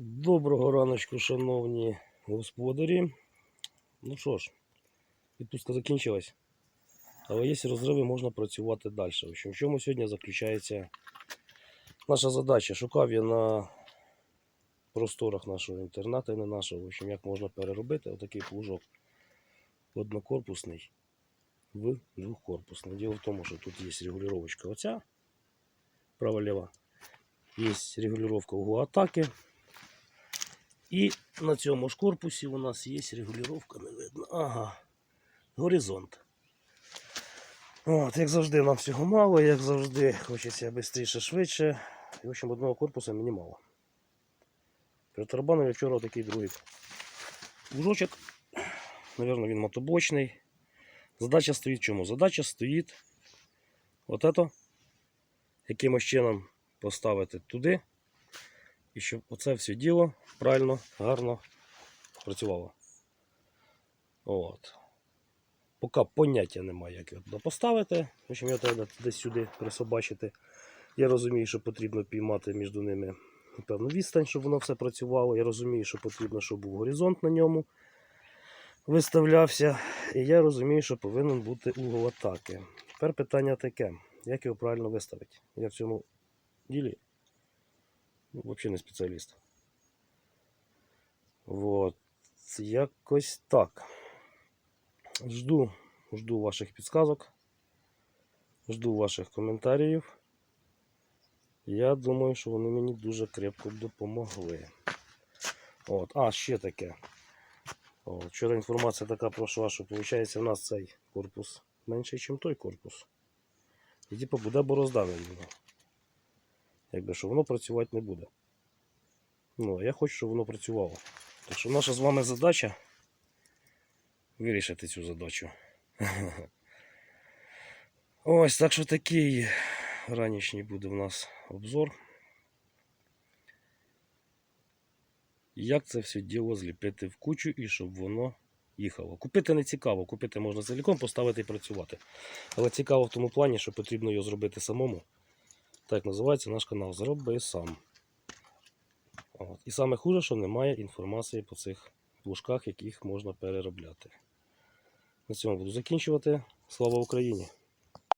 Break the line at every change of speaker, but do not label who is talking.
Доброго раночку, шановні господарі. Ну що ж, відпустка закінчилась. Але є розриви, можна працювати далі. В чому сьогодні заключається наша задача? Шукав я на просторах нашого інтернету і не нашого. В общем, як можна переробити отакий плужок однокорпусний в двохкорпусний. Діло в тому, що тут є регулювачка оця, права-ліва. Є регулювання угла атаки. І на цьому ж корпусі у нас є регулювання, не видно. Ага. Горизонт. От, як завжди, нам всього мало, як завжди, хочеться швидше, швидше. І, в общем, одного корпуса мені мало. Притарабанив я вчора такий другий лужочок. Наверное, він мотоблочний. Задача стоїть в чому? Задача стоїть от это, якимось чином поставити туди. І щоб оце все діло правильно, гарно працювало. От. Поки поняття немає, як його поставити. В общем, його треба десь сюди присобачити. Я розумію, що потрібно піймати між ними певну відстань, щоб воно все працювало. Я розумію, що потрібно, щоб був горизонт на ньому виставлявся. І я розумію, що повинен бути угол атаки. Тепер питання таке: як його правильно виставити? Я в цьому ділі взагалі не спеціаліст. Вот. Якось так. Жду, жду ваших підсказок. Жду ваших коментарів. Я думаю, що вони мені дуже крепко допомогли. От. А, ще таке. О, вчора інформація така пройшла, що виходить у нас цей корпус менший, ніж той корпус. І типу буде борозда на нього. Якби що воно працювати не буде. Ну, а я хочу, щоб воно працювало. Так що наша з вами задача вирішити цю задачу. Ось так що такий ранішній буде в нас обзор. Як це все діло зліпити в кучу і щоб воно їхало. Купити не цікаво, купити можна цілком, поставити і працювати. Але цікаво в тому плані, що потрібно його зробити самому. Так називається наш канал Зроби сам. От. І саме хуже, що немає інформації по цих плужках, яких можна переробляти. На цьому буду закінчувати. Слава Україні!